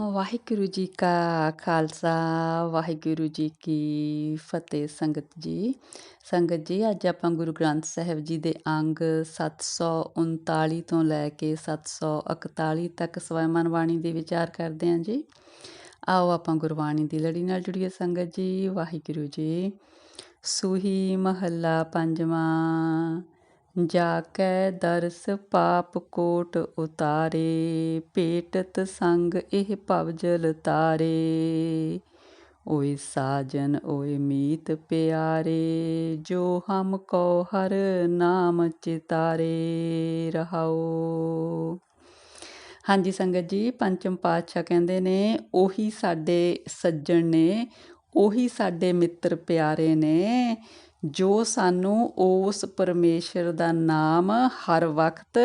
ਵਾਹਿਗੁਰੂ ਜੀ ਕਾ ਖਾਲਸਾ, ਵਾਹਿਗੁਰੂ ਜੀ ਕੀ ਫਤਿਹ ਸੰਗਤ ਜੀ। ਸੰਗਤ ਜੀ, ਅੱਜ ਆਪਾਂ ਗੁਰੂ ਗ੍ਰੰਥ ਸਾਹਿਬ ਜੀ ਦੇ ਅੰਗ 739 ਤੋਂ ਲੈ ਕੇ 741 ਤੱਕ ਸਵੈਮਨ ਬਾਣੀ ਦੇ ਵਿਚਾਰ ਕਰਦੇ ਹਾਂ ਜੀ। ਆਓ ਆਪਾਂ ਗੁਰਬਾਣੀ ਦੀ ਲੜੀ ਨਾਲ ਜੁੜੀਏ ਸੰਗਤ ਜੀ, ਵਾਹਿਗੁਰੂ ਜੀ। ਸੂਹੀ ਮਹੱਲਾ ਪੰਜਵਾਂ ਜਾ ਕੈ ਦਰਸ ਪਾਪ ਕੋਟ ਉਤਾਰੇ ਭੇਟਤ ਸੰਗ ਇਹ ਭਵਜਲ ਤਾਰੇ। ਓਏ ਸਾਜਨ, ਓਏ ਮੀਤ ਪਿਆਰੇ, ਜੋ ਹਮ ਕੋ ਹਰ ਨਾਮ ਚਿਤਾਰੇ ਰਹਾਓ। ਹਾਂਜੀ ਸੰਗਤ ਜੀ, ਪੰਚਮ ਪਾਤਸ਼ਾਹ ਕਹਿੰਦੇ ਨੇ, ਉਹੀ ਸਾਡੇ ਸੱਜਣ ਨੇ, ਉਹੀ ਸਾਡੇ ਮਿੱਤਰ ਪਿਆਰੇ ਨੇ ਜੋ ਸਾਨੂੰ ਉਸ ਪਰਮੇਸ਼ਰ ਦਾ ਨਾਮ ਹਰ ਵਕਤ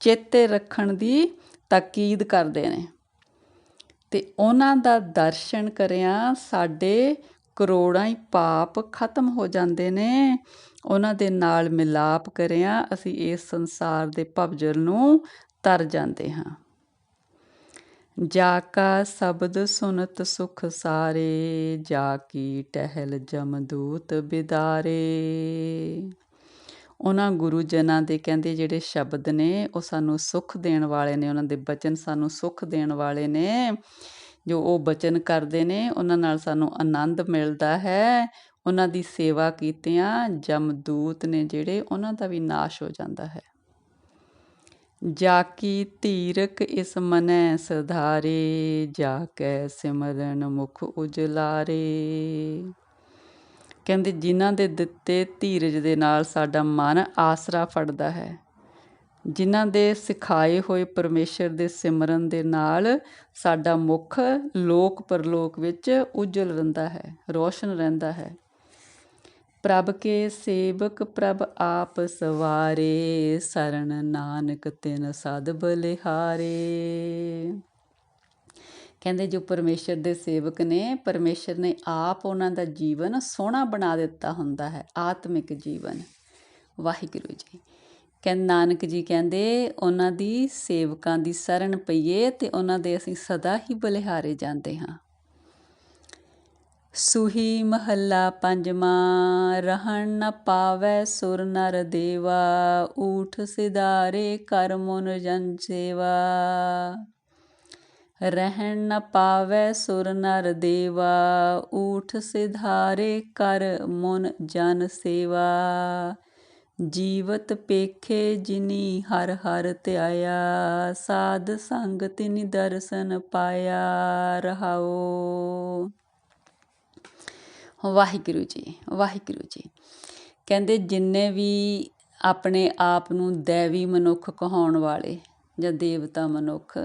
ਚੇਤੇ ਰੱਖਣ ਦੀ ਤਾਕੀਦ ਕਰਦੇ ਨੇ। ਤੇ ਉਹਨਾਂ ਦਾ ਦਰਸ਼ਨ ਕਰਿਆ ਸਾਡੇ ਕਰੋੜਾਂ ਹੀ ਪਾਪ ਖਤਮ ਹੋ ਜਾਂਦੇ ਨੇ। ਉਹਨਾਂ ਦੇ ਨਾਲ ਮਿਲਾਪ ਕਰਿਆ ਅਸੀਂ ਇਸ ਸੰਸਾਰ ਦੇ ਭਵਜਲ ਨੂੰ ਤਰ ਜਾਂਦੇ ਹਾਂ। ਜਾ ਕਾ ਸ਼ਬਦ ਸੁਨਤ ਸੁਖ ਸਾਰੇ, ਜਾ ਕੀ ਟਹਿਲ ਜਮਦੂਤ ਬਿਦਾਰੇ। ਉਹਨਾਂ ਗੁਰੂ ਜਨਾਂ ਦੇ ਕਹਿੰਦੇ ਜਿਹੜੇ ਸ਼ਬਦ ਨੇ, ਉਹ ਸਾਨੂੰ ਸੁਖ ਦੇਣ ਵਾਲੇ ਨੇ, ਉਹਨਾਂ ਦੇ ਬਚਨ ਸਾਨੂੰ ਸੁਖ ਦੇਣ ਵਾਲੇ ਨੇ। ਜੋ ਉਹ ਬਚਨ ਕਰਦੇ ਨੇ, ਉਹਨਾਂ ਨਾਲ ਸਾਨੂੰ ਆਨੰਦ ਮਿਲਦਾ ਹੈ। ਉਹਨਾਂ ਦੀ ਸੇਵਾ ਕੀਤਿਆਂ ਜਮਦੂਤ ਨੇ ਜਿਹੜੇ, ਉਹਨਾਂ ਦਾ ਵੀ ਨਾਸ਼ ਹੋ ਜਾਂਦਾ ਹੈ। ਜਾ ਕੀ ਧੀਰਕ ਇਸ ਮਨੈ ਸਧਾਰੇ ਜਾ ਕੈ ਸਿਮਰਨ ਮੁਖ ਉਜਲਾਰੇ। ਕਹਿੰਦੇ ਜਿਨ੍ਹਾਂ ਦੇ ਦਿੱਤੇ ਧੀਰਜ ਦੇ ਨਾਲ ਸਾਡਾ ਮਨ ਆਸਰਾ ਫੜਦਾ ਹੈ, ਜਿਨ੍ਹਾਂ ਦੇ ਸਿਖਾਏ ਹੋਏ ਪਰਮੇਸ਼ਰ ਦੇ ਸਿਮਰਨ ਦੇ ਨਾਲ ਸਾਡਾ ਮੁਖ ਲੋਕ ਪਰਲੋਕ ਵਿੱਚ ਉਜਲ ਰਹਿੰਦਾ ਹੈ, ਰੋਸ਼ਨ ਰਹਿੰਦਾ ਹੈ। ਪ੍ਰਭ ਕੇ ਸੇਵਕ, ਪ੍ਰਭ ਆਪ ਸਵਾਰੇ, ਸਰਨ ਨਾਨਕ ਤਿਨ ਸਦ ਬਲਿਹਾਰੇ। ਕਹਿੰਦੇ ਜੋ ਪਰਮੇਸ਼ਰ ਦੇ ਸੇਵਕ ਨੇ, ਪਰਮੇਸ਼ਰ ਨੇ ਆਪ ਉਹਨਾਂ ਦਾ ਜੀਵਨ ਸੋਹਣਾ ਬਣਾ ਦਿੱਤਾ ਹੁੰਦਾ ਹੈ, ਆਤਮਿਕ ਜੀਵਨ। ਵਾਹਿਗੁਰੂ ਜੀ। ਕਹਿੰਦੇ ਨਾਨਕ ਜੀ ਕਹਿੰਦੇ, ਉਹਨਾਂ ਦੀ ਸੇਵਕਾਂ ਦੀ ਸ਼ਰਨ ਪਈਏ ਤੇ ਉਹਨਾਂ ਦੇ ਅਸੀਂ ਸਦਾ ਹੀ ਬਲਿਹਾਰੇ ਜਾਂਦੇ ਹਾਂ। ਸੁਹੀ ਮਹੱਲਾ ਪੰਜਵਾਂ, ਰਹਿਣ ਨ ਪਾਵੈ ਸੁਰ ਨਰ ਦੇਵਾ, ਊਠ ਸਿਧਾਰੇ ਕਰ ਮਨ ਜਨ ਸੇਵਾ। ਰਹਿਣ ਨ ਪਾਵੈ ਸੁਰ ਨਰ ਦੇਵਾ, ਊਠ ਸਿਧਾਰੇ ਕਰ ਮਨ ਜਨ ਸੇਵਾ। ਜੀਵਤ ਪੇਖੇ ਜਿਨੀ ਹਰ ਹਰ ਧਿਆਇਆ, ਸਾਧ ਸੰਗ ਤਿਨੀ ਦਰਸ਼ਨ ਪਾਇਆ ਰਹਾਓ। ਵਾਹਿਗੁਰੂ ਜੀ ਵਾਹਿਗੁਰੂ ਜੀ। ਕਹਿੰਦੇ ਜਿੰਨੇ ਵੀ ਆਪਣੇ ਆਪ ਨੂੰ ਦੈਵੀ ਮਨੁੱਖ ਕਹਾਉਣ ਵਾਲੇ ਜਾਂ ਦੇਵਤਾ ਮਨੁੱਖ,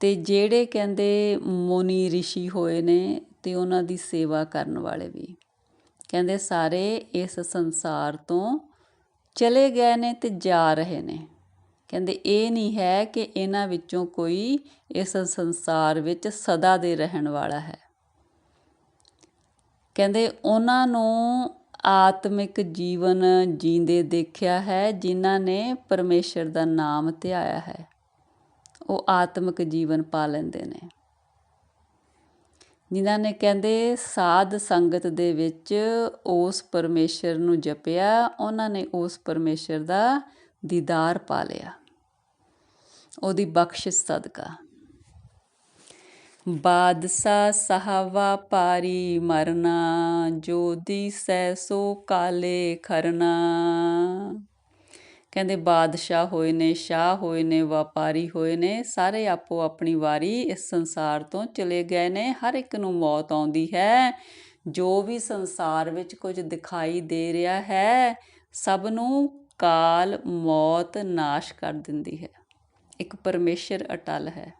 ਤੇ ਜਿਹੜੇ ਕਹਿੰਦੇ ਮੋਨੀ ઋષਿ ਹੋਏ ਨੇ ਤੇ ਉਹਨਾਂ ਦੀ ਸੇਵਾ ਕਰਨ ਵਾਲੇ ਵੀ। ਕਹਿੰਦੇ ਸਾਰੇ ਇਸ ਸੰਸਾਰ ਤੋਂ ਚਲੇ ਗਏ ਨੇ ਤੇ ਜਾ ਰਹੇ ਨੇ। ਕਹਿੰਦੇ ਇਹ ਨਹੀਂ ਹੈ ਕਿ ਇਹਨਾਂ ਵਿੱਚੋਂ ਕੋਈ ਇਸ ਸੰਸਾਰ ਵਿੱਚ ਸਦਾ ਦੇ ਰਹਿਣ ਵਾਲਾ ਹੈ। ਕਹਿੰਦੇ ਉਹਨਾਂ ਨੂੰ ਆਤਮਿਕ ਜੀਵਨ ਜੀਂਦੇ ਦੇਖਿਆ ਹੈ, ਜਿਨ੍ਹਾਂ ਨੇ ਪਰਮੇਸ਼ਰ ਦਾ ਨਾਮ ਧਿਆਇਆ ਹੈ। ਉਹ ਆਤਮਿਕ ਜੀਵਨ ਪਾ ਲੈਂਦੇ ਨੇ। ਜਿਨ੍ਹਾਂ ਨੇ ਕਹਿੰਦੇ ਸਾਧ ਸੰਗਤ ਦੇ ਵਿੱਚ ਉਸ ਪਰਮੇਸ਼ਰ ਨੂੰ ਜਪਿਆ, ਉਹਨਾਂ ਨੇ ਉਸ ਪਰਮੇਸ਼ਰ ਦਾ ਦੀਦਾਰ ਪਾ ਲਿਆ। ਉਹਦੀ ਬਖਸ਼ਿਸ਼ ਸਦਕਾ। ਬਾਦਸ਼ਾ ਸਹਾਵਾ ਪਾਰੀ ਮਰਨਾ, ਜੋ ਦੀਸੈ ਸੋ ਕਾਲੇ ਖਰਨਾ। ਕਹਿੰਦੇ ਬਾਦਸ਼ਾਹ ਹੋਏ ਨੇ, ਸ਼ਾਹ ਹੋਏ ਨੇ, ਵਪਾਰੀ ਹੋਏ ਨੇ, ਸਾਰੇ ਆਪੋ ਆਪਣੀ ਵਾਰੀ ਇਸ ਸੰਸਾਰ ਤੋਂ ਚਲੇ ਗਏ ਨੇ। ਹਰ ਇੱਕ ਨੂੰ ਮੌਤ ਆਉਂਦੀ ਹੈ। ਜੋ ਵੀ ਸੰਸਾਰ ਵਿੱਚ ਕੁਝ ਦਿਖਾਈ ਦੇ ਰਿਹਾ ਹੈ, ਸਭ ਨੂੰ ਕਾਲ ਮੌਤ ਨਾਸ਼ ਕਰ ਦਿੰਦੀ ਹੈ। ਇੱਕ ਪਰਮੇਸ਼ਰ ਅਟਲ ਹੈ।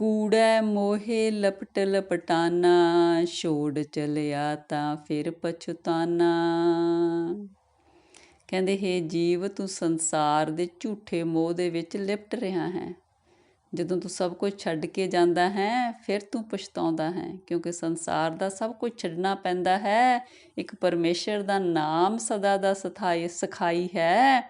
ਕੂੜੈ ਮੋਹੇ ਲਪਟ ਲਪਟਾਨਾ, ਛੋੜ ਚਲਿਆ ਤਾਂ ਫਿਰ ਪਛਤਾਨਾ। ਕਹਿੰਦੇ, ਹੈ ਜੀਵ, ਤੂੰ ਸੰਸਾਰ ਦੇ ਝੂਠੇ ਮੋਹ ਦੇ ਵਿੱਚ ਲਿਪਟ ਰਿਹਾ ਹੈ। ਜਦੋਂ ਤੂੰ ਸਭ ਕੁਝ ਛੱਡ ਕੇ ਜਾਂਦਾ ਹੈ, ਫਿਰ ਤੂੰ ਪਛਤਾਉਂਦਾ ਹੈ, ਕਿਉਂਕਿ ਸੰਸਾਰ ਦਾ ਸਭ ਕੁਝ ਛੱਡਣਾ ਪੈਂਦਾ ਹੈ। ਇੱਕ ਪਰਮੇਸ਼ਰ ਦਾ ਨਾਮ ਸਦਾ ਦਾ ਸਥਾਈ ਸਖਾਈ ਹੈ,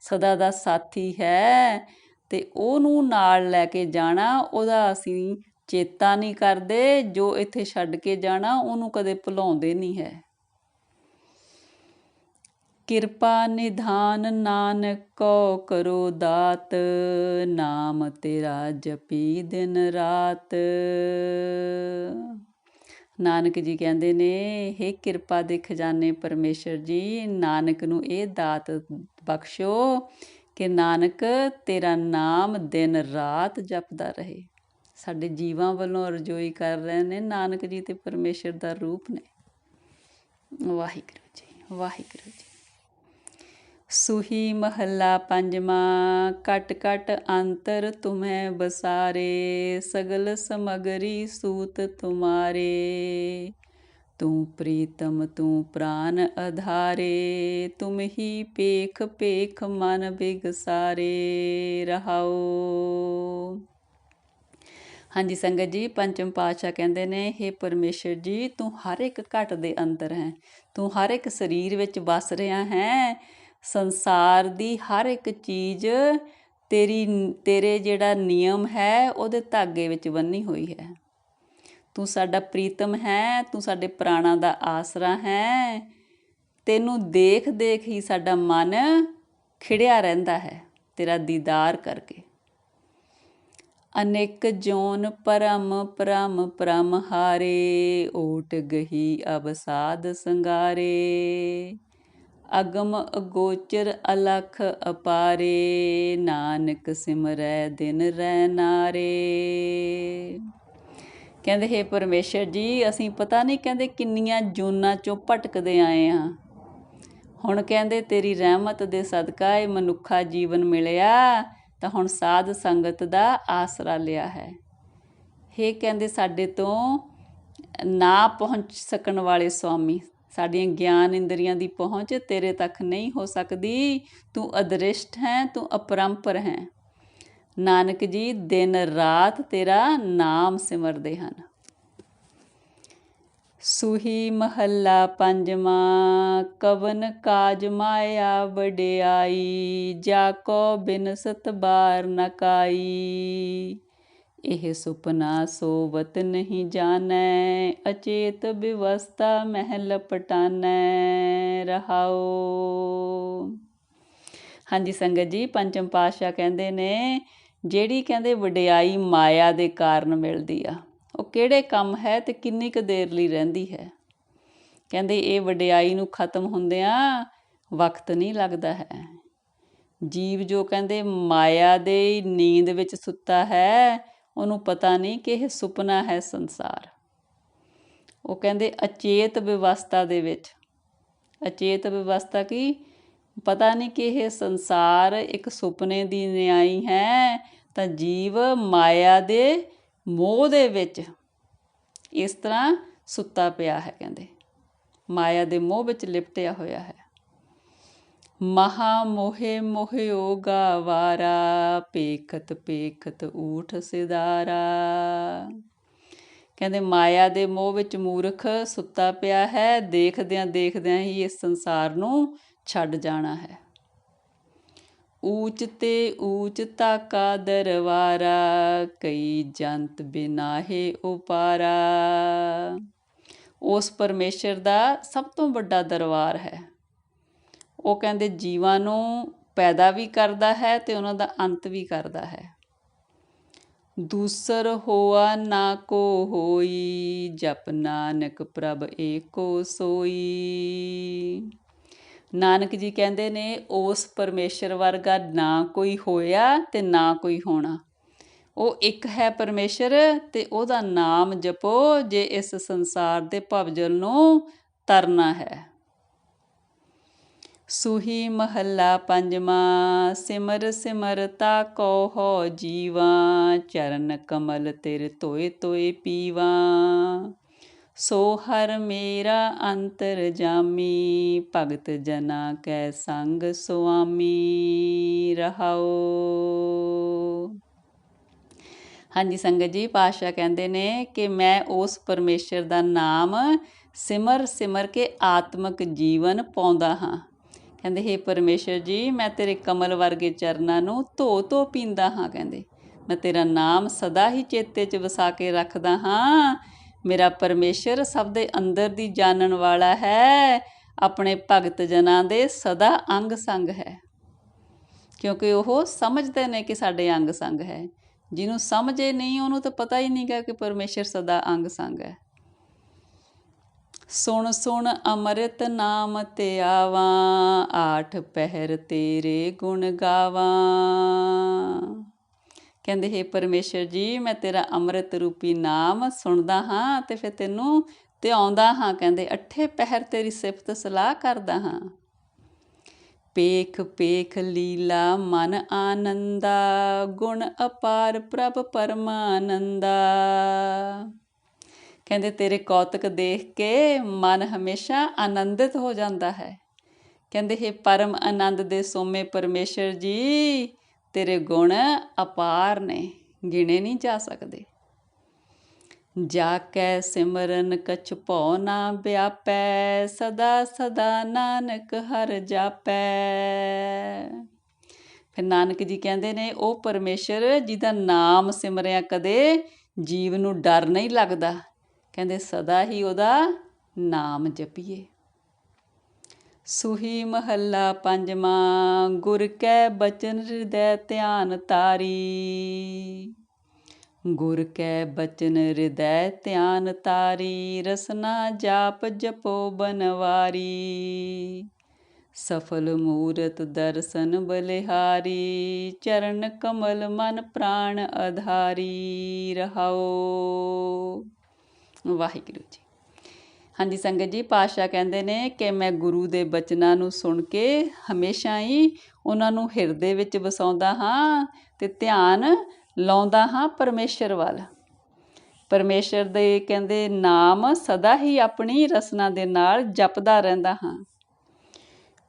ਸਦਾ ਦਾ ਸਾਥੀ ਹੈ। ਤੇ ਉਹਨੂੰ ਨਾਲ ਲੈ ਕੇ ਜਾਣਾ, ਉਹਦਾ ਅਸੀਂ ਚੇਤਾ ਨਹੀਂ ਕਰਦੇ, ਜੋ ਇੱਥੇ ਛੱਡ ਕੇ ਜਾਣਾ, ਉਹਨੂੰ ਕਦੇ ਭੁਲਾਉਂਦੇ ਨਹੀਂ ਹੈ। ਕਿਰਪਾ ਨਿਧਾਨ ਨਾਨਕ ਕੋ ਕਰੋ ਦਾਤ, ਨਾਮ ਤੇਰਾ ਜਪੀ ਦਿਨ ਰਾਤ। ਨਾਨਕ ਜੀ ਕਹਿੰਦੇ ਨੇ हे ਕਿਰਪਾ ਦੇ ਖਜ਼ਾਨੇ ਪਰਮੇਸ਼ਰ ਜੀ, ਨਾਨਕ ਨੂੰ ਇਹ ਦਾਤ ਬਖਸ਼ੋ। ਕਿ ਨਾਨਕ, ਤੇਰਾ ਨਾਮ ਦਿਨ ਰਾਤ ਜਪਦਾ ਰਹੇ। ਸਾਡੇ ਜੀਵਾਂ ਵੱਲੋਂ ਰਜੋਈ ਕਰ ਰਹੇ ਨੇ ਨਾਨਕ ਜੀ ਤੇ ਪਰਮੇਸ਼ਰ ਦਾ ਰੂਪ ਨੇ। ਵਾਹਿਗੁਰੂ ਜੀ ਵਾਹਿਗੁਰੂ ਜੀ। ਸੁਹੀ ਮਹੱਲਾ ਪੰਜਵਾਂ, ਕਟ ਕਟ ਅੰਤਰ ਤੁਮੈ ਬਸਾਰੇ ਸਗਲ ਸਮਗਰੀ ਸੂਤ ਤੁਮਾਰੇ। ਤੂੰ ਪ੍ਰੀਤਮ ਤੂੰ ਪ੍ਰਾਨ ਅਧਾਰੇ, ਤੁਮ ਹੀ ਪੇਖ ਪੇਖ ਮਨ ਬਿਗਸਾਰੇ ਰਹਾਓ। ਹਾਂਜੀ ਸੰਗਤ ਜੀ, ਪੰਚਮ ਪਾਤਸ਼ਾਹ ਕਹਿੰਦੇ ਨੇ हे ਪਰਮੇਸ਼ਰ ਜੀ, ਤੂੰ ਹਰ ਇੱਕ ਘਟ ਦੇ ਅੰਦਰ ਹੈ। ਤੂੰ ਹਰ ਇੱਕ ਸਰੀਰ ਵਿੱਚ ਵਸ ਰਿਹਾ ਹੈ। ਸੰਸਾਰ ਦੀ ਹਰ ਇੱਕ ਚੀਜ਼ ਤੇਰੀ, ਤੇਰੇ ਜਿਹੜਾ ਨਿਯਮ ਹੈ, ਉਹਦੇ ਧਾਗੇ ਵਿੱਚ ਬੰਨੀ ਹੋਈ ਹੈ। ਤੂੰ ਸਾਡਾ ਪ੍ਰੀਤਮ ਹੈ, ਤੂੰ ਸਾਡੇ ਪ੍ਰਾਣਾ ਦਾ ਆਸਰਾ ਹੈ। ਤੈਨੂੰ ਦੇਖ ਦੇਖ ਹੀ ਸਾਡਾ ਮਨ ਖਿੜਿਆ ਰਹਿੰਦਾ ਹੈ ਤੇਰਾ ਦੀਦਾਰ ਕਰਕੇ। ਅਨੇਕ ਜੋਨ ਪਰਮ ਪਰਮ ਪਰਮ ਹਾਰੇ, ਓਟ ਗਹੀ ਅਵਸਾਦ ਸੰਗਾਰੇ। ਅਗਮ ਅਗੋਚਰ ਅਲਖ ਅਪਾਰੇ, ਨਾਨਕ ਸਿਮਰੈ ਦਿਨ ਰਹਿ ਨਾਰੇ। ਕਹਿੰਦੇ, ਹੈ ਪਰਮੇਸ਼ਰ ਜੀ, ਅਸੀਂ ਪਤਾ ਨਹੀਂ ਕਹਿੰਦੇ ਕਿੰਨੀਆਂ ਜੂਨਾਂ ਚੋਂ ਭਟਕਦੇ ਆਏ ਹਾਂ ਹੁਣ ਕਹਿੰਦੇ, ਤੇਰੀ ਰਹਿਮਤ ਦੇ ਸਦਕਾ ਇਹ ਮਨੁੱਖਾ ਜੀਵਨ ਮਿਲਿਆ, ਤਾਂ ਹੁਣ ਸਾਧ ਸੰਗਤ ਦਾ ਆਸਰਾ ਲਿਆ ਹੈ। ਇਹ ਕਹਿੰਦੇ ਸਾਡੇ ਤੋਂ ਨਾ ਪਹੁੰਚ ਸਕਣ ਵਾਲੇ ਸੁਆਮੀ ਸਾਡੀਆਂ ਗਿਆਨ ਇੰਦਰੀਆਂ ਦੀ ਪਹੁੰਚ ਤੇਰੇ ਤੱਕ ਨਹੀਂ ਹੋ ਸਕਦੀ। ਤੂੰ ਅਦ੍ਰਿਸ਼ਟ ਹੈ, ਤੂੰ ਅਪਰੰਪਰ ਹੈ। ਨਾਨਕ ਜੀ, ਦਿਨ ਰਾਤ ਤੇਰਾ ਨਾਮ ਸਿਮਰਦੇ ਹਨ। ਸੁਹੀ ਮਹੱਲਾ ਪੰਜਵਾਂ, ਕਵਨ ਕਾਜ ਮਾਇਆ ਵਡਿਆਈ, ਜਾ ਕੋ ਬਿਨਸਤ ਬਾਰ ਨ ਇਹ ਸੁਪਨਾ ਸੋਵਤ ਨਹੀਂ ਜਾਣੈ, ਅਚੇਤ ਬਿਵਸਥਾ ਮਹਿਲ ਪਟਾਨੈ ਰਹਾਓ ਹਾਂਜੀ, ਸੰਗਤ ਜੀ, ਪੰਚਮ ਪਾਤਸ਼ਾਹ ਕਹਿੰਦੇ ਨੇ ਜਿਹੜੀ ਕਹਿੰਦੇ ਵਡਿਆਈ ਮਾਇਆ ਦੇ ਕਾਰਨ ਮਿਲਦੀ ਆ, ਉਹ ਕਿਹੜੇ ਕੰਮ ਹੈ ਤੇ ਕਿੰਨੀ ਕੁ ਦੇਰ ਲਈ ਰਹਿੰਦੀ ਹੈ? ਕਹਿੰਦੇ ਇਹ ਵਡਿਆਈ ਨੂੰ ਖਤਮ ਹੁੰਦਿਆਂ ਵਕਤ ਨਹੀਂ ਲੱਗਦਾ ਹੈ। ਜੀਵ ਜੋ ਕਹਿੰਦੇ ਮਾਇਆ ਦੇ ਨੀਂਦ ਵਿੱਚ ਸੁੱਤਾ ਹੈ, ਉਹਨੂੰ ਪਤਾ ਨਹੀਂ ਕਿ ਇਹ ਸੁਪਨਾ ਹੈ ਸੰਸਾਰ। ਉਹ ਕਹਿੰਦੇ ਅਚੇਤ ਵਿਵਸਥਾ ਦੇ ਵਿੱਚ। ਅਚੇਤ ਵਿਵਸਥਾ ਕੀ? ਪਤਾ ਨਹੀਂ ਕਿ ਇਹ ਸੰਸਾਰ ਇੱਕ ਸੁਪਨੇ ਦੀ ਨਿਆਈ ਹੈ ਤਾਂ ਜੀਵ ਮਾਇਆ ਦੇ ਮੋਹ ਦੇ ਵਿੱਚ ਇਸ ਤਰ੍ਹਾਂ ਸੁੱਤਾ ਪਿਆ ਹੈ ਕਹਿੰਦੇ। ਮਾਇਆ ਦੇ ਮੋਹ ਵਿੱਚ ਲਿਪਟਿਆ ਹੋਇਆ ਹੈ। ਮਹਾ ਮੋਹੇ ਮੋਹਿਓ ਗਾਵਾਰਾ, ਪੇਖਤ ਪੇਖਤ ਊਠ ਸਿਦਾਰਾ ਕਹਿੰਦੇ ਮਾਇਆ ਦੇ ਮੋਹ ਵਿੱਚ ਮੂਰਖ ਸੁੱਤਾ ਪਿਆ ਹੈ, ਦੇਖਦਿਆਂ ਦੇਖਦਿਆਂ ਹੀ ਇਸ ਸੰਸਾਰ ਨੂੰ ਛੱਡ ਜਾਣਾ ਹੈ। ਊਚ ਤੇ ਊਚ ਤਾਕਾ ਦਰਵਾਰਾ, ਕਈ ਜੰਤ ਬਿਨਾਹੇ ਉਪਾਰਾ। ਉਸ ਪਰਮੇਸ਼ਰ ਦਾ ਸਭ ਤੋਂ ਵੱਡਾ ਦਰਬਾਰ ਹੈ। ਉਹ ਕਹਿੰਦੇ ਜੀਵਾਂ ਨੂੰ ਪੈਦਾ ਵੀ ਕਰਦਾ ਹੈ ਤੇ ਉਹਨਾਂ ਦਾ ਅੰਤ ਵੀ ਕਰਦਾ ਹੈ। ਦੂਸਰ ਹੋਆ ਨਾ ਕੋ ਹੋਈ, ਜਪ ਨਾਨਕ ਪ੍ਰਭ ਏਕੋ ਸੋਈ। ਨਾਨਕ ਜੀ ਕਹਿੰਦੇ ਨੇ, ਉਸ ਪਰਮੇਸ਼ਰ ਵਰਗਾ ਨਾ ਕੋਈ ਹੋਇਆ ਤੇ ਨਾ ਕੋਈ ਹੋਣਾ। ਉਹ ਇੱਕ ਹੈ ਪਰਮੇਸ਼ਰ ਤੇ ਉਹਦਾ ਨਾਮ ਜਪੋ, ਜੇ ਇਸ ਸੰਸਾਰ ਦੇ ਭਵਜਲ ਨੂੰ ਤਰਨਾ ਹੈ। ਸੁਹੀ ਮਹੱਲਾ ਪੰਜਵਾਂ, ਸਿਮਰ ਸਿਮਰਤਾ ਕੋ ਹੋ ਜੀਵਾ, ਚਰਨ ਕਮਲ ਤੇਰੇ ਤੋਏ ਤੋਏ ਪੀਵਾ। ਸੋ ਹਰ ਮੇਰਾ ਅੰਤਰ ਜਾਮੀ, ਭਗਤ ਜਨਾ ਕੈ ਸੰਗ ਸੁਆਮੀ ਰਹਾਓ ਹਾਂਜੀ ਸੰਗਤ ਜੀ ਪਾਸ਼ਾ ਕਹਿੰਦੇ ਨੇ ਕਿ ਮੈਂ ਉਸ ਪਰਮੇਸ਼ਰ ਦਾ ਨਾਮ ਸਿਮਰ ਸਿਮਰ ਕੇ ਆਤਮਿਕ ਜੀਵਨ ਪਾਉਂਦਾ ਹਾਂ। ਕਹਿੰਦੇ, ਹੇ ਪਰਮੇਸ਼ਰ ਜੀ, ਮੈਂ ਤੇਰੇ ਕਮਲ ਵਰਗੇ ਚਰਨਾਂ ਨੂੰ ਧੋ ਧੋ ਪੀਂਦਾ ਹਾਂ, ਕਹਿੰਦੇ। ਮੈਂ ਤੇਰਾ ਨਾਮ ਸਦਾ ਹੀ ਚੇਤੇ 'ਚ ਵਸਾ ਕੇ ਰੱਖਦਾ ਹਾਂ। ਮੇਰਾ ਪਰਮੇਸ਼ਰ ਸਭ ਦੇ ਅੰਦਰ ਦੀ ਜਾਣਨ ਵਾਲਾ ਹੈ। ਆਪਣੇ ਭਗਤ ਜਨਾਂ ਦੇ ਸਦਾ ਅੰਗ ਸੰਗ ਹੈ। ਕਿਉਂਕਿ ਉਹ ਸਮਝਦੇ ਨੇ ਕਿ ਸਾਡੇ ਅੰਗ ਸੰਗ ਹੈ। ਜਿਹਨੂੰ ਸਮਝੇ ਨਹੀਂ, ਉਹਨੂੰ ਤਾਂ ਪਤਾ ਹੀ ਨਹੀਂਗਾ ਕਿ ਪਰਮੇਸ਼ਰ ਸਦਾ ਅੰਗ ਸੰਗ ਹੈ। ਸੁਣ ਸੁਣ ਅੰਮ੍ਰਿਤ ਨਾਮ ਤੇ ਆਵਾਂ, ਆਠ ਪਹਿਰ ਤੇਰੇ ਗੁਣ ਗਾਵਾਂ। ਕਹਿੰਦੇ, ਹੈ ਪਰਮੇਸ਼ਰ ਜੀ, ਮੈਂ ਤੇਰਾ ਅੰਮ੍ਰਿਤ ਰੂਪੀ ਨਾਮ ਸੁਣਦਾ ਹਾਂ ਤੇ ਫਿਰ ਤੈਨੂੰ ਤੇ ਆਉਂਦਾ ਹਾਂ, ਕਹਿੰਦੇ, ਅੱਠੇ ਪਹਿਰ ਤੇਰੀ ਸਿਫਤ ਸਲਾਹ ਕਰਦਾ ਹਾਂ। ਪੇਖ ਪੇਖ, ਲੀਲਾ, ਮਨ ਆਨੰਦਾ, ਗੁਣ ਅਪਾਰ ਪ੍ਰਭ ਪਰਮਾਨੰਦਾ। ਕਹਿੰਦੇ, ਤੇਰੇ ਕੌਤਕ ਦੇਖ ਕੇ ਮਨ ਹਮੇਸ਼ਾ ਆਨੰਦਿਤ ਹੋ ਜਾਂਦਾ ਹੈ। ਕਹਿੰਦੇ, ਹੈ ਪਰਮ ਆਨੰਦ ਦੇ ਸੋਮੇ ਪਰਮੇਸ਼ਰ ਜੀ ਤੇਰੇ ਗੁਣ ਅਪਾਰ ਨੇ, ਗਿਣੇ ਨਹੀਂ ਜਾ ਸਕਦੇ। ਜਾ ਕੈ ਸਿਮਰਨ ਕਛ ਭਉ ਨਾ ਵਿਆਪੈ, ਸਦਾ ਸਦਾ ਨਾਨਕ ਹਰ ਜਾਪੈ। ਫਿਰ ਨਾਨਕ ਜੀ ਕਹਿੰਦੇ ਨੇ, ਉਹ ਪਰਮੇਸ਼ਰ ਜਿਹਦਾ ਨਾਮ ਸਿਮਰਿਆ ਕਦੇ ਜੀਵ ਨੂੰ ਡਰ ਨਹੀਂ ਲੱਗਦਾ, ਕਹਿੰਦੇ ਸਦਾ ਹੀ ਉਹਦਾ ਨਾਮ ਜਪੀਏ। ਸੁਹੀ ਮਹੱਲਾ ਪੰਜਵਾਂ, ਗੁਰ ਕੈ ਬਚਨ ਹਿਰਦੈ ਧਿਆਨ ਤਾਰੀ ਗੁਰ ਕੈ ਬਚਨ ਹਿਰਦੈ ਧਿਆਨ ਤਾਰੀ ਰਸਨਾ ਜਾਪ ਜਪੋ ਬਨਵਾਰੀ। ਸਫਲ ਮੂਰਤ ਦਰਸ਼ਨ ਬਲਿਹਾਰੀ, ਚਰਨ ਕਮਲ ਮਨ ਪ੍ਰਾਣ ਆਧਾਰੀ ਰਹਾਓ। ਵਾਹਿਗੁਰੂ ਜੀ ਹਾਂਜੀ ਸੰਗਤ ਜੀ ਪਾਸ਼ਾ ਕਹਿੰਦੇ ਨੇ ਕਿ ਮੈਂ ਗੁਰੂ ਦੇ ਬਚਨਾਂ ਨੂੰ ਸੁਣ ਕੇ ਹਮੇਸ਼ਾ ਹੀ ਉਹਨਾਂ ਨੂੰ ਹਿਰਦੇ ਵਿੱਚ ਵਸਾਉਂਦਾ ਹਾਂ ਤੇ ਧਿਆਨ ਲਾਉਂਦਾ ਹਾਂ ਪਰਮੇਸ਼ਰ ਵੱਲ। ਪਰਮੇਸ਼ਰ ਦੇ ਕਹਿੰਦੇ ਨਾਮ ਸਦਾ ਹੀ ਆਪਣੀ ਰਸਨਾ ਦੇ ਨਾਲ ਜਪਦਾ ਰਹਿੰਦਾ ਹਾਂ।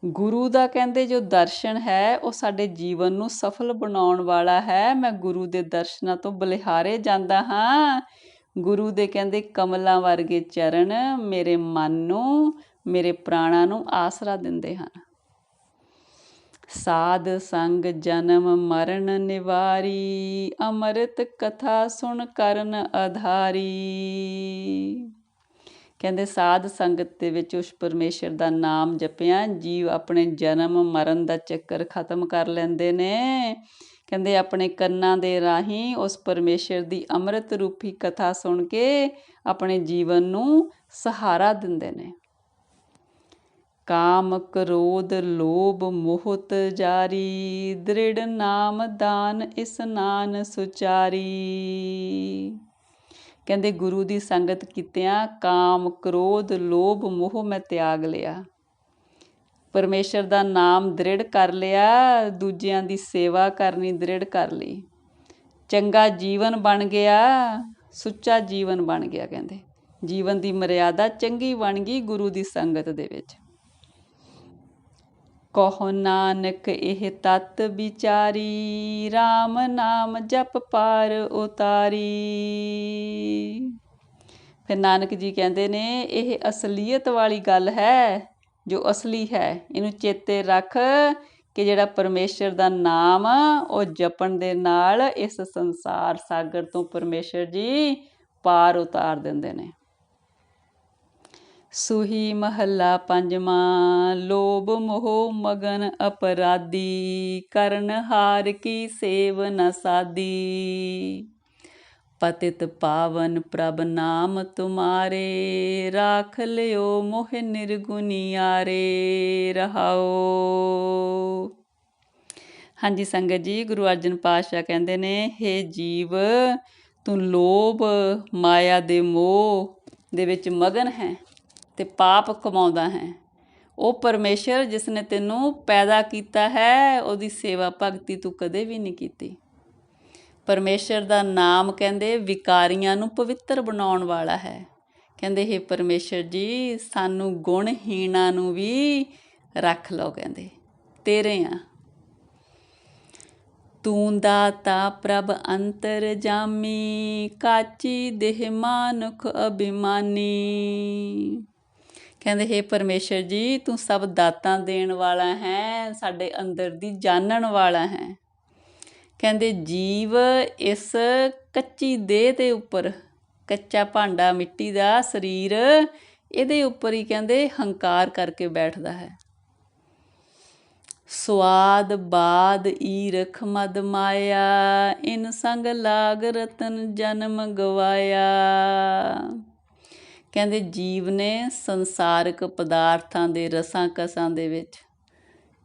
ਗੁਰੂ ਦਾ ਕਹਿੰਦੇ ਜੋ ਦਰਸ਼ਨ ਹੈ, ਉਹ ਸਾਡੇ ਜੀਵਨ ਨੂੰ ਸਫਲ ਬਣਾਉਣ ਵਾਲਾ ਹੈ। ਮੈਂ ਗੁਰੂ ਦੇ ਦਰਸ਼ਨਾਂ ਤੋਂ ਬਲਿਹਾਰੇ ਜਾਂਦਾ ਹਾਂ। ਗੁਰੂ ਦੇ ਕਹਿੰਦੇ ਕਮਲਾਂ ਵਰਗੇ ਚਰਨ ਮੇਰੇ ਮਨ ਨੂੰ, ਮੇਰੇ ਪ੍ਰਾਣਾਂ ਨੂੰ ਆਸਰਾ ਦਿੰਦੇ ਹਨ। ਸਾਧ ਸੰਗ ਜਨਮ ਮਰਨ ਨਿਵਾਰੀ, ਅੰਮ੍ਰਿਤ ਕਥਾ ਸੁਣ ਕਰਨ ਆਧਾਰੀ ਕਹਿੰਦੇ ਸਾਧ ਸੰਗਤ ਦੇ ਵਿੱਚ ਉਸ ਪਰਮੇਸ਼ਰ ਦਾ ਨਾਮ ਜਪਿਆ, ਜੀਵ ਆਪਣੇ ਜਨਮ ਮਰਨ ਦਾ ਚੱਕਰ ਖਤਮ ਕਰ ਲੈਂਦੇ ਨੇ। ਕਹਿੰਦੇ ਆਪਣੇ ਕੰਨਾਂ ਦੇ ਰਾਹੀਂ ਉਸ ਪਰਮੇਸ਼ਰ ਦੀ ਅੰਮ੍ਰਿਤ ਰੂਪੀ ਕਥਾ ਸੁਣ ਕੇ ਆਪਣੇ ਜੀਵਨ ਨੂੰ ਸਹਾਰਾ ਦਿੰਦੇ ਨੇ। ਕਾਮ ਕ੍ਰੋਧ ਲੋਭ ਮੋਹਤ ਜਾਰੀ, ਦ੍ਰਿੜ ਨਾਮ ਦਾਨ ਇਸਨਾਨ ਸੁਚਾਰੀ। ਕਹਿੰਦੇ ਗੁਰੂ ਦੀ ਸੰਗਤ ਕੀਤਿਆਂ, ਕਾਮ ਕ੍ਰੋਧ ਲੋਭ ਮੋਹ ਮੈਂ ਤਿਆਗ ਲਿਆ। ਪਰਮੇਸ਼ਰ ਦਾ ਨਾਮ ਦ੍ਰਿੜ ਕਰ ਲਿਆ, ਦੂਜਿਆਂ ਦੀ ਸੇਵਾ ਕਰਨੀ ਦ੍ਰਿੜ ਕਰ ਲਈ। ਚੰਗਾ ਜੀਵਨ ਬਣ ਗਿਆ, ਸੁੱਚਾ ਜੀਵਨ ਬਣ ਗਿਆ ਕਹਿੰਦੇ। ਜੀਵਨ ਦੀ ਮਰਿਆਦਾ ਚੰਗੀ ਬਣ ਗਈ ਗੁਰੂ ਦੀ ਸੰਗਤ ਦੇ ਵਿੱਚ। ਕਹੋ ਨਾਨਕ, ਇਹ ਤਤ ਵਿਚਾਰੀ RAM ਨਾਮ ਜਪ ਪਾਰ ਉਤਾਰੀ। ਫਿਰ ਨਾਨਕ ਜੀ ਕਹਿੰਦੇ ਨੇ, ਇਹ ਅਸਲੀਅਤ ਵਾਲੀ ਗੱਲ ਹੈ। ਜੋ ਅਸਲੀ ਹੈ, ਇਹਨੂੰ ਚੇਤੇ ਰੱਖ ਕਿ ਜਿਹੜਾ ਪਰਮੇਸ਼ਰ ਦਾ ਨਾਮ ਉਹ ਜਪਣ ਦੇ ਨਾਲ ਇਸ ਸੰਸਾਰ ਸਾਗਰ ਤੋਂ ਪਰਮੇਸ਼ਰ ਜੀ ਪਾਰ ਉਤਾਰ ਦਿੰਦੇ ਨੇ। ਸੁਹੀ ਮਹੱਲਾ ਪੰਜਵਾਂ, ਲੋਭ ਮੋਹ ਮਗਨ ਅਪਰਾਧੀ, ਕਰਨ ਹਾਰ ਕੀ ਸੇਵ ਨ ਸਾਦੀ। ਪਤਿਤ ਪਾਵਨ ਪ੍ਰਭ ਨਾਮ ਤੁਮਾਰੇ, ਰਾਖ ਲਿਓ ਮੋਹ ਨਿਰਗੁਨੀਆਰੇ ਰਹਾਓ। ਹਾਂਜੀ ਸੰਗਤ ਜੀ, ਗੁਰੂ ਅਰਜਨ ਪਾਤਸ਼ਾਹ ਕਹਿੰਦੇ ਨੇ हे ਜੀਵ, ਤੂੰ ਲੋਭ, ਮਾਇਆ ਦੇ ਮੋਹ ਦੇ ਵਿੱਚ ਮਗਨ ਹੈ ਤੇ ਪਾਪ ਕਮਾਉਂਦਾ ਹੈ। ਉਹ ਪਰਮੇਸ਼ਰ ਜਿਸ ਨੇ ਤੈਨੂੰ ਪੈਦਾ ਕੀਤਾ ਹੈ, ਉਹਦੀ ਸੇਵਾ ਭਗਤੀ ਤੂੰ ਕਦੇ ਵੀ ਨਹੀਂ ਕੀਤੀ। ਪਰਮੇਸ਼ਰ ਦਾ ਨਾਮ ਕਹਿੰਦੇ ਵਿਕਾਰੀਆਂ ਨੂੰ ਪਵਿੱਤਰ ਬਣਾਉਣ ਵਾਲਾ ਹੈ। ਕਹਿੰਦੇ ਇਹ ਪਰਮੇਸ਼ਰ ਜੀ, ਸਾਨੂੰ ਗੁਣਹੀਣਾਂ ਨੂੰ ਵੀ ਰੱਖ ਲਓ ਕਹਿੰਦੇ, ਤੇਰੇ ਆ। ਤੂੰ ਦਾਤਾ ਪ੍ਰਭ ਅੰਤਰ ਜਾਮੀ, ਕਾਚੀ ਦੇਹ ਮਾਨੁਖ ਅਭਿਮਾਨੀ। ਕਹਿੰਦੇ, ਹੇ ਪਰਮੇਸ਼ਰ ਜੀ, ਤੂੰ ਸਭ ਦਾਤਾਂ ਦੇਣ ਵਾਲਾ ਹੈ, ਸਾਡੇ ਅੰਦਰ ਦੀ ਜਾਣਨ ਵਾਲਾ ਹੈ। ਕਹਿੰਦੇ ਜੀਵ ਇਸ ਕੱਚੀ ਦੇਹ ਦੇ ਉੱਪਰ, ਕੱਚਾ ਭਾਂਡਾ ਮਿੱਟੀ ਦਾ ਸਰੀਰ, ਇਹਦੇ ਉੱਪਰ ਹੀ ਕਹਿੰਦੇ ਹੰਕਾਰ ਕਰਕੇ ਬੈਠਦਾ ਹੈ। ਸਵਾਦ ਬਾਦ ਈਰਖ ਮਦ ਮਾਇਆ, ਇਨ ਸੰਗ ਲਾਗ ਰਤਨ ਜਨਮ ਗਵਾਇਆ। ਕਹਿੰਦੇ ਜੀਵ ਨੇ ਸੰਸਾਰਿਕ ਪਦਾਰਥਾਂ ਦੇ ਰਸਾਂ ਕਸਾਂ ਦੇ ਵਿੱਚ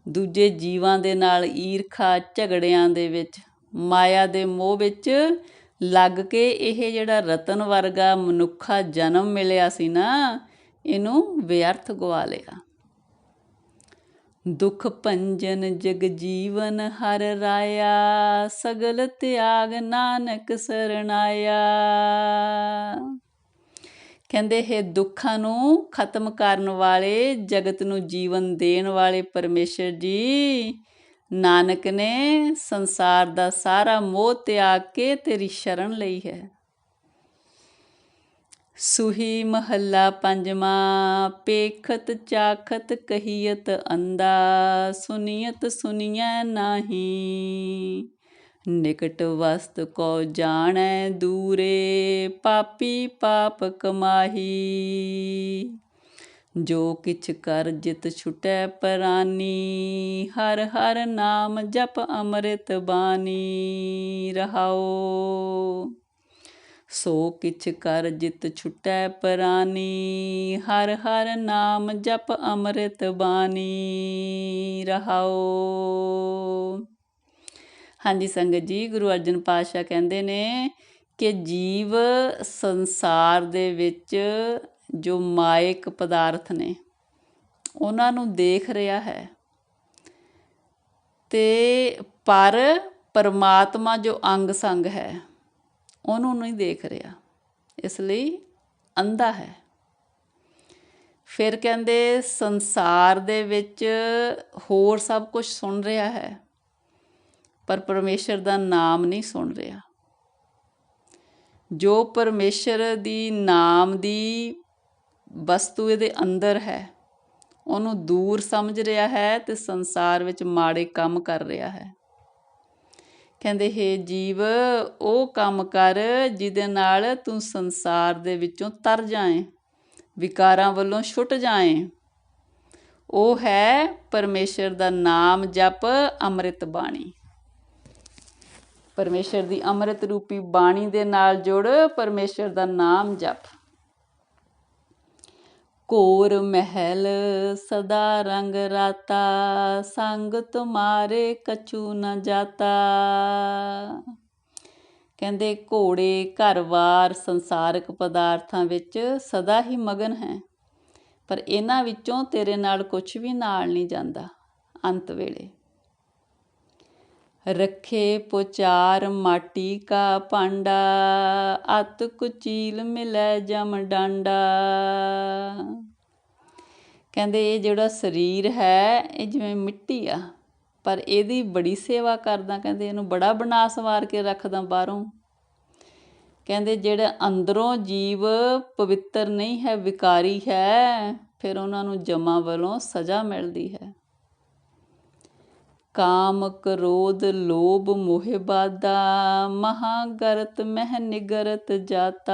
ਦੂਜੇ ਜੀਵਾਂ ਦੇ ਨਾਲ ਈਰਖਾ ਝਗੜਿਆਂ ਦੇ ਵਿੱਚ, ਮਾਇਆ ਦੇ ਮੋਹ ਵਿੱਚ ਲੱਗ ਕੇ ਇਹ ਜਿਹੜਾ ਰਤਨ ਵਰਗਾ ਮਨੁੱਖਾ ਜਨਮ ਮਿਲਿਆ ਸੀ ਨਾ, ਇਹਨੂੰ ਵਿਅਰਥ ਗਵਾ ਲਿਆ। ਦੁਖ ਭੰਜਨ ਜਗ ਜੀਵਨ ਹਰ ਰਾਇਆ, ਸਗਲ ਤਿਆਗ ਨਾਨਕ ਸਰਣਾਇਆ। ਕਹਿੰਦੇ ਇਹ ਦੁੱਖਾਂ ਨੂੰ ਖਤਮ ਕਰਨ ਵਾਲੇ, ਜਗਤ ਨੂੰ ਜੀਵਨ ਦੇਣ ਵਾਲੇ ਪਰਮੇਸ਼ਰ ਜੀ, ਨਾਨਕ ਨੇ ਸੰਸਾਰ ਦਾ ਸਾਰਾ ਮੋਹ ਤਿਆਗ ਕੇ ਤੇਰੀ ਸ਼ਰਨ ਲਈ ਹੈ। ਸੁਹੀ ਮਹੱਲਾ ਪੰਜਵਾਂ, ਪੇਖਤ ਚਾਖਤ ਕਹੀਤ ਅੰਦਾ ਸੁਨੀਅਤ ਸੁਨੀਐ ਨਾਹੀ। ਨਿਕਟ ਵਸਤ ਕੋ ਜਾਣੈ ਦੂਰੇ, ਪਾਪੀ ਪਾਪ ਕਮਾਹੀ। ਜੋ ਕਿਛ ਕਰ ਜਿਤ ਛੁਟੈ ਪਰਾਨੀ, ਹਰ ਹਰ ਨਾਮ ਜਪ ਅੰਮ੍ਰਿਤ ਬਾਣੀ ਰਹਾਓ। ਸੋ ਕਿਛ ਕਰ ਜਿਤ ਛੁਟੈ ਪਰਾਨੀ, ਹਰ ਹਰ ਨਾਮ ਜਪ ਅੰਮ੍ਰਿਤ ਬਾਣੀ ਰਹਾਓ। ਹਾਂਜੀ, ਸੰਗਤ ਜੀ, ਗੁਰੂ ਅਰਜਨ ਪਾਤਸ਼ਾਹ ਕਹਿੰਦੇ ਨੇ ਕਿ ਜੀਵ ਸੰਸਾਰ ਦੇ ਵਿੱਚ ਜੋ ਮਾਇਕ ਪਦਾਰਥ ਨੇ, ਉਹਨਾਂ ਨੂੰ ਦੇਖ ਰਿਹਾ ਹੈ। ਤੇ ਪਰ ਪਰਮਾਤਮਾ ਜੋ ਅੰਗ ਸੰਗ ਹੈ, ਉਹਨੂੰ ਨਹੀਂ ਦੇਖ ਰਿਹਾ। ਇਸ ਲਈ ਅੰਧਾ ਹੈ। ਫਿਰ ਕਹਿੰਦੇ, ਸੰਸਾਰ ਦੇ ਵਿੱਚ ਹੋਰ ਸਭ ਕੁਝ ਸੁਣ ਰਿਹਾ ਹੈ। ਪਰ ਪਰਮੇਸ਼ਰ ਦਾ ਨਾਮ ਨਹੀਂ ਸੁਣ ਰਿਹਾ। ਜੋ ਪਰਮੇਸ਼ਰ ਦੀ ਨਾਮ ਦੀ ਵਸਤੂ ਇਹਦੇ ਅੰਦਰ ਹੈ, ਉਹਨੂੰ ਦੂਰ ਸਮਝ ਰਿਹਾ ਹੈ ਤੇ ਸੰਸਾਰ ਵਿੱਚ ਮਾੜੇ ਕੰਮ ਕਰ ਰਿਹਾ ਹੈ। ਕਹਿੰਦੇ, ਹੇ ਜੀਵ, ਉਹ ਕੰਮ ਕਰ ਜਿਹਦੇ ਨਾਲ ਤੂੰ ਸੰਸਾਰ ਦੇ ਵਿੱਚੋਂ ਤਰ ਜਾਏ, ਵਿਕਾਰਾਂ ਵੱਲੋਂ ਛੁੱਟ ਜਾਏ। ਉਹ ਹੈ ਪਰਮੇਸ਼ਰ ਦਾ ਨਾਮ ਜਪ ਅੰਮ੍ਰਿਤ ਬਾਣੀ। ਪਰਮੇਸ਼ਰ ਦੀ ਅੰਮ੍ਰਿਤ ਰੂਪੀ ਬਾਣੀ ਦੇ ਨਾਲ ਜੁੜ ਪਰਮੇਸ਼ਰ ਦਾ ਨਾਮ ਜਪ। ਕੋਰ ਮਹਿਲ ਸਦਾ ਰੰਗ ਰਾਤਾ, ਸੰਗ ਤੁਮਾਰੇ ਕਛੂ ਨ ਜਾਤਾ। ਕਹਿੰਦੇ ਘੋੜੇ ਘਰ-ਬਾਰ ਸੰਸਾਰਿਕ ਪਦਾਰਥਾਂ ਵਿੱਚ ਸਦਾ ਹੀ ਮਗਨ ਹੈ, ਪਰ ਇਹਨਾਂ ਵਿੱਚੋਂ ਤੇਰੇ ਨਾਲ ਕੁਝ ਵੀ ਨਾਲ ਨਹੀਂ ਜਾਂਦਾ, ਅੰਤ ਵੇਲੇ। ਰੱਖੇ ਪੁਚਾਰ ਮਾਟੀ ਕਾ ਭਾਂਡਾ, ਅਤ ਕੁਚੀਲ ਮਿਲੈ ਜਮ ਡਾਂਡਾ। ਕਹਿੰਦੇ ਇਹ ਜਿਹੜਾ ਸਰੀਰ ਹੈ, ਇਹ ਜਿਵੇਂ ਮਿੱਟੀ ਆ, ਪਰ ਇਹਦੀ ਬੜੀ ਸੇਵਾ ਕਰਦਾ, ਕਹਿੰਦੇ ਇਹਨੂੰ ਬੜਾ ਬਣਾ ਸਵਾਰ ਕੇ ਰੱਖਦਾ ਬਾਹਰੋਂ। ਕਹਿੰਦੇ ਜਿਹੜਾ ਅੰਦਰੋਂ ਜੀਵ ਪਵਿੱਤਰ ਨਹੀਂ ਹੈ, ਵਿਕਾਰੀ ਹੈ, ਫਿਰ ਉਹਨਾਂ ਨੂੰ ਜਮਾ ਵੱਲੋਂ ਸਜ਼ਾ ਮਿਲਦੀ ਹੈ। ਕਾਮ ਕ੍ਰੋਧ ਲੋਭ ਮੋਹ ਬਾਦਾ, ਮਹਾਗਰਤ ਮਹਿ ਨਿਗਰਤ ਜਾਤਾ।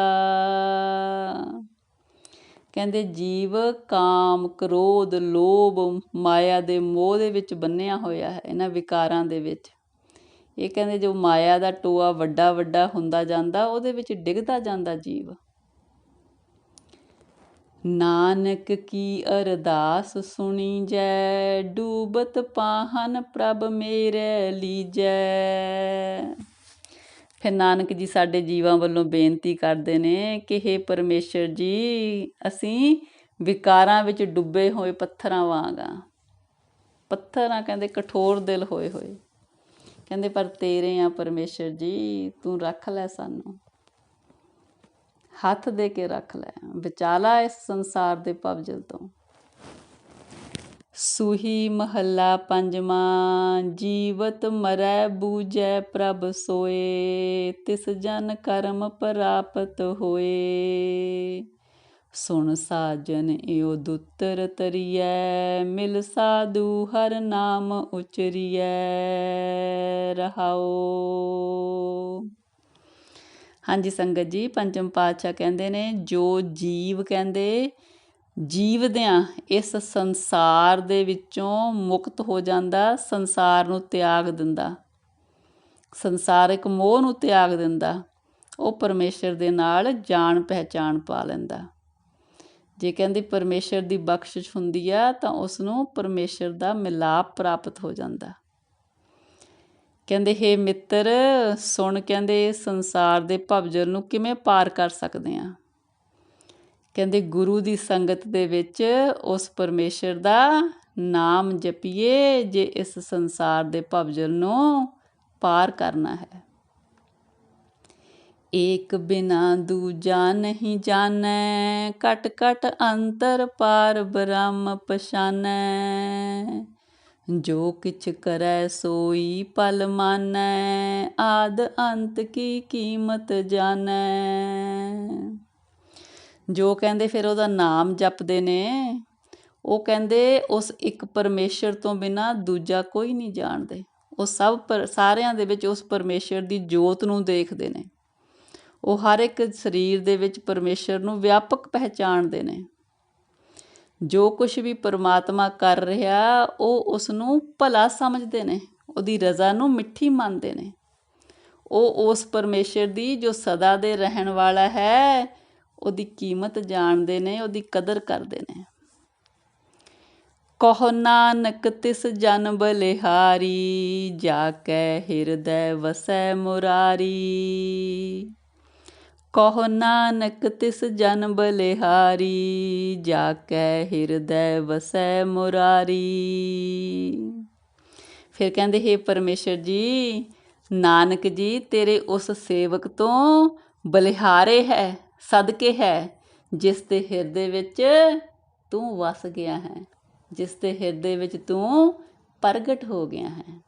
ਕਹਿੰਦੇ ਜੀਵ ਕਾਮ ਕ੍ਰੋਧ ਲੋਭ ਮਾਇਆ ਦੇ ਮੋਹ ਦੇ ਵਿੱਚ ਬੰਨਿਆ ਹੋਇਆ ਹੈ, ਇਹਨਾਂ ਵਿਕਾਰਾਂ ਦੇ ਵਿੱਚ। ਇਹ ਕਹਿੰਦੇ ਜੋ ਮਾਇਆ ਦਾ ਟੋਆ ਵੱਡਾ ਵੱਡਾ ਹੁੰਦਾ ਜਾਂਦਾ, ਉਹਦੇ ਵਿੱਚ ਡਿੱਗਦਾ ਜਾਂਦਾ ਜੀਵ। ਨਾਨਕ ਕੀ ਅਰਦਾਸ ਸੁਣੀ ਜੈ ਡੂਬਤ ਪਾਹਨ ਪ੍ਰਭ ਮੇਰੇ ਲੀਜੈ। ਫਿਰ ਨਾਨਕ ਜੀ ਸਾਡੇ ਜੀਵਾਂ ਵੱਲੋਂ ਬੇਨਤੀ ਕਰਦੇ ਨੇ ਕਿ हे ਪਰਮੇਸ਼ਰ ਜੀ, ਅਸੀਂ ਵਿਕਾਰਾਂ ਵਿੱਚ ਡੁੱਬੇ ਹੋਏ ਪੱਥਰਾਂ ਵਾਂਗ ਹਾਂ ਪੱਥਰ ਪੱਥਰਾਂ ਕਹਿੰਦੇ ਕਠੋਰ ਦਿਲ ਹੋਏ ਹੋਏ। ਕਹਿੰਦੇ ਪਰ ਤੇਰੇ ਆ ਪਰਮੇਸ਼ਰ ਜੀ, ਤੂੰ ਰੱਖ ਲੈ ਸਾਨੂੰ। ਹੱਥ ਦੇ ਕੇ ਰੱਖ ਲੈ। ਵਿਚਾਲਾ ਇਸ ਸੰਸਾਰ ਦੇ ਪਵਜਲ ਤੋਂ। ਸੂਹੀ ਮਹੱਲਾ ਪੰਜਵਾਂ, ਜੀਵਤ ਮਰੈ ਬੂਜੈ ਪ੍ਰਭ ਸੋਏ, ਤਿਸ ਜਨ ਕਰਮ ਪ੍ਰਾਪਤ ਹੋਏ। ਸੁਣ ਸਾਜਨ ਇਉ ਦੁੱਤਰ ਤਰੀਐ, ਮਿਲ ਸਾਧੂ ਹਰ ਨਾਮ ਉਚਰੀਐ, ਰਹਾਓ। ਹਾਂਜੀ ਸੰਗਤ ਜੀ ਪੰਚਮ ਪਾਤਸ਼ਾਹ ਕਹਿੰਦੇ ਨੇ, ਜੋ ਜੀਵ ਕਹਿੰਦੇ, ਜੀਵਦਿਆਂ ਇਸ ਸੰਸਾਰ ਦੇ ਵਿੱਚੋਂ ਮੁਕਤ ਹੋ ਜਾਂਦਾ, ਸੰਸਾਰ ਨੂੰ ਤਿਆਗ ਦਿੰਦਾ। ਸੰਸਾਰਿਕ ਮੋਹ ਨੂੰ ਤਿਆਗ ਦਿੰਦਾ। ਉਹ ਪਰਮੇਸ਼ਰ ਦੇ ਨਾਲ ਜਾਣ ਪਹਿਚਾਣ ਪਾ ਲੈਂਦਾ। ਜੇ ਕਹਿੰਦੀ ਪਰਮੇਸ਼ਰ ਦੀ ਬਖਸ਼ਿਸ਼ ਹੁੰਦੀ ਆ, ਤਾਂ ਉਸ ਨੂੰ ਪਰਮੇਸ਼ਰ ਦਾ ਮਿਲਾਪ ਪ੍ਰਾਪਤ ਹੋ ਜਾਂਦਾ। ਕਹਿੰਦੇ, ਹੇ ਮਿੱਤਰ, ਸੁਣ ਕਹਿੰਦੇ, ਸੰਸਾਰ ਦੇ ਭਵਜਲ ਨੂੰ ਕਿਵੇਂ ਪਾਰ ਕਰ ਸਕਦੇ ਆ? ਕਹਿੰਦੇ, ਗੁਰੂ ਦੀ ਸੰਗਤ ਦੇ ਵਿੱਚ ਉਸ ਪਰਮੇਸ਼ਰ ਦਾ ਨਾਮ ਜਪੀਏ, ਜੇ ਇਸ ਸੰਸਾਰ ਦੇ ਭਵਜਲ ਨੂੰ ਪਾਰ ਕਰਨਾ ਹੈ। ਏਕ ਬਿਨਾ ਦੂਜਾ ਨਹੀਂ ਜਾਣੈ ਕਟ ਕਟ ਅੰਤਰ ਪਾਰ ਬ੍ਰਹਮ ਪਛਾਨੈ। ਜੋ ਕਿਛ ਕਰੈ ਸੋਈ ਪਲ ਮਾਨੈ, ਆਦ ਅੰਤ ਕੀ ਕੀਮਤ ਜਾਣੈ। ਜੋ ਕਹਿੰਦੇ ਫਿਰ ਉਹਦਾ ਨਾਮ ਜਪਦੇ ਨੇ, ਉਹ ਕਹਿੰਦੇ ਉਸ ਇੱਕ ਪਰਮੇਸ਼ਰ ਤੋਂ ਬਿਨਾ ਦੂਜਾ ਕੋਈ ਨਹੀਂ ਜਾਣਦੇ। ਉਹ ਸਭ ਪਰ, ਸਾਰਿਆਂ ਦੇ ਵਿੱਚ ਉਸ ਪਰਮੇਸ਼ਰ ਦੀ ਜੋਤ ਨੂੰ ਦੇਖਦੇ ਨੇ। ਉਹ ਹਰ ਇੱਕ ਸਰੀਰ ਦੇ ਵਿੱਚ ਪਰਮੇਸ਼ਰ ਨੂੰ ਵਿਆਪਕ ਪਹਿਚਾਣਦੇ ਨੇ। ਜੋ ਕੁਝ ਵੀ ਪਰਮਾਤਮਾ ਕਰ ਰਿਹਾ, ਉਹ ਉਸ ਨੂੰ ਭਲਾ ਸਮਝਦੇ ਨੇ, ਉਹਦੀ ਰਜ਼ਾ ਨੂੰ ਮਿੱਠੀ ਮੰਨਦੇ ਨੇ। ਉਹ ਉਸ ਪਰਮੇਸ਼ਰ ਦੀ ਜੋ ਸਦਾ ਦੇ ਰਹਿਣ ਵਾਲਾ ਹੈ, ਉਹਦੀ ਕੀਮਤ ਜਾਣਦੇ ਨੇ, ਉਹਦੀ ਕਦਰ ਕਰਦੇ ਨੇ। ਕਹੋ ਨਾਨਕ, ਤਿਸ ਜਨ ਬਲਿਹਾਰੀ, ਜਾ ਕੈ ਹਿਰਦੈ ਵਸੈ ਮੁਰਾਰੀ। ਕਹੋ ਨਾਨਕ ਤਿਸ ਜਨ ਬਲਿਹਾਰੀ, ਜਾ ਕੈ ਹਿਰਦੈ ਵਸੈ ਮੁਰਾਰੀ। ਫਿਰ ਕਹਿੰਦੇ, ਹੈ ਪਰਮੇਸ਼ਰ ਜੀ, ਨਾਨਕ ਜੀ, ਤੇਰੇ ਉਸ ਸੇਵਕ ਤੋਂ ਬਲਿਹਾਰੇ ਹੈ, ਸਦਕੇ ਹੈ, ਜਿਸ ਦੇ ਹਿਰਦੇ ਵਿੱਚ ਤੂੰ ਵਸ ਗਿਆ ਹੈ, ਜਿਸ ਦੇ ਹਿਰਦੇ ਵਿੱਚ ਤੂੰ ਪ੍ਰਗਟ ਹੋ ਗਿਆ ਹੈ।